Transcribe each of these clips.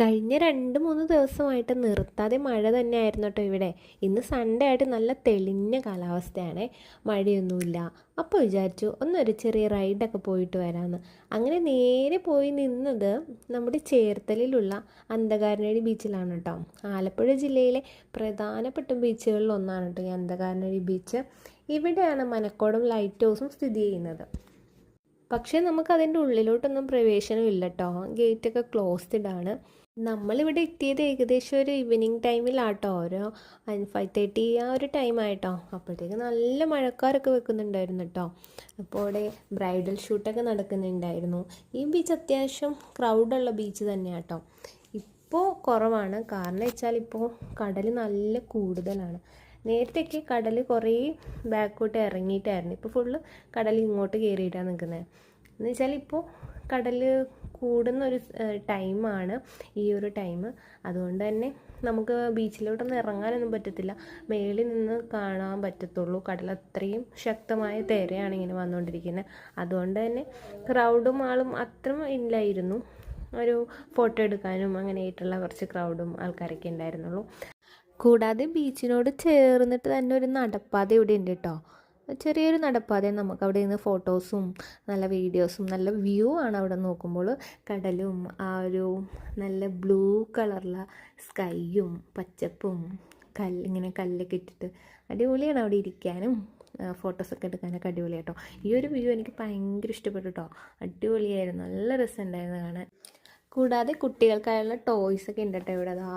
കഴിഞ്ഞ രണ്ട് മൂന്ന് ദിവസമായിട്ട് നിർത്താതെ മഴ തന്നെയായിരുന്നു കേട്ടോ ഇവിടെ. ഇന്ന് സൺഡേ ആയിട്ട് നല്ല തെളിഞ്ഞ കാലാവസ്ഥയാണ്. മഴയൊന്നുമില്ല. അപ്പോൾ വിചാരിച്ചു ഒന്നൊരു ചെറിയ റൈഡൊക്കെ പോയിട്ട് വരാമെന്ന് അങ്ങനെ നേരെ പോയി നിന്നത് നമ്മുടെ ചേർത്തലയിലുള്ള അന്ധകാരനടി ബീച്ചിലാണ് കേട്ടോ. ആലപ്പുഴ ജില്ലയിലെ പ്രധാനപ്പെട്ട ബീച്ചുകളിൽ ഒന്നാണ് കേട്ടോ ഈ അന്ധകാരനടി ബീച്ച് ഇവിടെയാണ് മനക്കോടും ലൈറ്റ് ഹൗസും സ്ഥിതി ചെയ്യുന്നത്. പക്ഷേ നമുക്ക് അതിന്റെ ഉള്ളിലോട്ടൊന്നും പ്രവേശനമില്ല കേട്ടോ ഗേറ്റൊക്കെ ക്ലോസ്ഡ് ആണ്. നമ്മളിവിടെ എത്തിയത് ഏകദേശം ഒരു ഈവനിങ് ടൈമിലാട്ടോ ഒരു ഫൈവ് തേർട്ടി ആ ഒരു ടൈം ആയിട്ടോ. അപ്പോഴത്തേക്ക് നല്ല മഴക്കാരൊക്കെ വെക്കുന്നുണ്ടായിരുന്നു കേട്ടോ അപ്പോൾ അവിടെ ബ്രൈഡൽ ഷൂട്ടൊക്കെ നടക്കുന്നുണ്ടായിരുന്നു. ഈ ബീച്ച് അത്യാവശ്യം ക്രൗഡുള്ള ബീച്ച് തന്നെയാണ് കേട്ടോ ഇപ്പോൾ കുറവാണ്. കാരണം വെച്ചാൽ ഇപ്പോൾ കടൽ നല്ല കൂടുതലാണ്. നേരത്തെയൊക്കെ കടൽ കുറേ ബാക്കോട്ട് ഇറങ്ങിയിട്ടായിരുന്നു. ഇപ്പോൾ ഫുള്ള് കടൽ ഇങ്ങോട്ട് കയറിയിട്ടാണ് നിൽക്കുന്നത് എന്ന് വെച്ചാൽ ഇപ്പോൾ കടൽ കൂടുന്ന ഒരു ടൈമാണ് ഈ ഒരു ടൈം അതുകൊണ്ട് തന്നെ നമുക്ക് ബീച്ചിലോട്ടൊന്നും ഇറങ്ങാനൊന്നും പറ്റത്തില്ല. മേളിൽ നിന്ന് കാണാൻ പറ്റത്തുള്ളൂ. കടൽ അത്രയും ശക്തമായ തിരയാണ് ഇങ്ങനെ വന്നുകൊണ്ടിരിക്കുന്നത് അതുകൊണ്ട് തന്നെ ക്രൗഡും ആളും അത്ര ഇല്ലായിരുന്നു. ഒരു ഫോട്ടോ എടുക്കാനും അങ്ങനെയായിട്ടുള്ള കുറച്ച് ക്രൗഡും ആൾക്കാരൊക്കെ ഉണ്ടായിരുന്നുള്ളൂ. കൂടാതെ ബീച്ചിനോട് ചേർന്നിട്ട് തന്നെ ഒരു നടപ്പാത ഇവിടെ ഉണ്ട് കേട്ടോ. ചെറിയൊരു നടപ്പാത നമുക്ക് അവിടെ നിന്ന് ഫോട്ടോസും നല്ല വീഡിയോസും നല്ല വ്യൂ ആണ് അവിടെ നോക്കുമ്പോൾ. കടലും ആ ഒരു നല്ല ബ്ലൂ കളറുള്ള സ്കൈയും പച്ചപ്പും കല്ല് ഇങ്ങനെ കല്ലൊക്കെ ഇട്ടിട്ട് അടിപൊളിയാണ് അവിടെ ഇരിക്കാനും. ഫോട്ടോസൊക്കെ എടുക്കാനൊക്കെ അടിപൊളിയാട്ടോ ഈ ഒരു വ്യൂ എനിക്ക് ഭയങ്കര ഇഷ്ടപ്പെട്ടു കേട്ടോ. അടിപൊളിയായിരുന്നു. നല്ല രസമുണ്ടായിരുന്നു കാണാൻ. കൂടാതെ കുട്ടികൾക്കായുള്ള ടോയ്സ് ഒക്കെ ഉണ്ട് കേട്ടോ ഇവിടെ. അതാ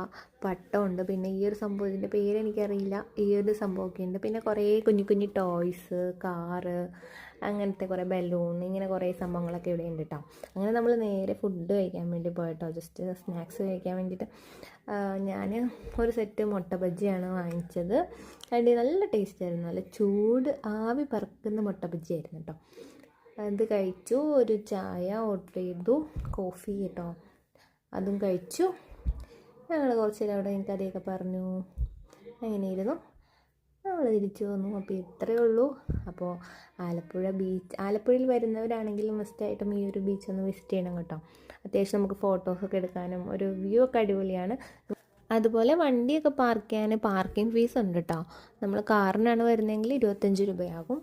പട്ടമുണ്ട്. പിന്നെ ഈ ഒരു സംഭവത്തിന്റെ പേര് എനിക്കറിയില്ല. ഈ ഒരു സംഭവമൊക്കെ ഉണ്ട്. പിന്നെ കുറേ കുഞ്ഞു കുഞ്ഞു ടോയ്സ് കാറ് അങ്ങനത്തെ കുറേ ബലൂൺ ഇങ്ങനെ കുറേ സംഭവങ്ങളൊക്കെ ഇവിടെ ഉണ്ട് കേട്ടോ അങ്ങനെ നമ്മൾ നേരെ ഫുഡ് കഴിക്കാൻ വേണ്ടി പോയിട്ടോ. ജസ്റ്റ് സ്നാക്സ് കഴിക്കാൻ വേണ്ടിയിട്ട്. ഞാൻ ഒരു സെറ്റ് മുട്ട ബജ്ജിയാണ് വാങ്ങിച്ചത്. അതിന്റെ നല്ല ടേസ്റ്റ് ആയിരുന്നു. നല്ല ചൂട് ആവി പറക്കുന്ന മുട്ട ബജ്ജി ആയിരുന്നു കേട്ടോ അത് കഴിച്ചു. ഒരു ചായ ഓർഡർ ചെയ്തു. കോഫി കേട്ടോ അതും കഴിച്ചു. ഞങ്ങൾ കുറച്ച് നേരം അവിടെ കഥയൊക്കെ പറഞ്ഞു. അങ്ങനെയിരുന്നു. നമ്മൾ തിരിച്ചു വന്നു. അപ്പോൾ ഇത്രയേ ഉള്ളൂ. അപ്പോൾ ആലപ്പുഴ ബീച്ച് ആലപ്പുഴയിൽ വരുന്നവരാണെങ്കിലും മസ്റ്റായിട്ടും ഈ ഒരു ബീച്ച് ഒന്ന് വിസിറ്റ് ചെയ്യണം കേട്ടോ. അത്യാവശ്യം നമുക്ക് ഫോട്ടോസൊക്കെ എടുക്കാനും ഒരു വ്യൂ ഒക്കെ അടിപൊളിയാണ്. അതുപോലെ വണ്ടിയൊക്കെ പാർക്ക് ചെയ്യാൻ പാർക്കിംഗ് ഫീസ് ഉണ്ട് കേട്ടോ നമ്മൾ കാറിനാണ് വരുന്നതെങ്കിൽ ഇരുപത്തഞ്ച് രൂപയാകും.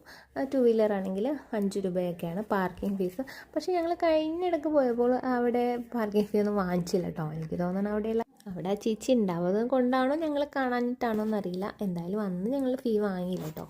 ടു വീലർ ആണെങ്കിൽ അഞ്ച് രൂപയൊക്കെയാണ് പാർക്കിംഗ് ഫീസ് പക്ഷേ ഞങ്ങൾ കഴിഞ്ഞിടക്ക് പോയപ്പോൾ അവിടെ പാർക്കിംഗ് ഫീ ഒന്നും വാങ്ങിച്ചില്ല കേട്ടോ എനിക്ക് തോന്നണം അവിടെയുള്ള അവിടെ ആ ചേച്ചി ഉണ്ടാവുന്നത് കൊണ്ടാണോ ഞങ്ങൾ കാണാനിട്ടാണോ എന്നറിയില്ല എന്തായാലും അന്ന് ഞങ്ങൾ ഫീ വാങ്ങിയില്ല കേട്ടോ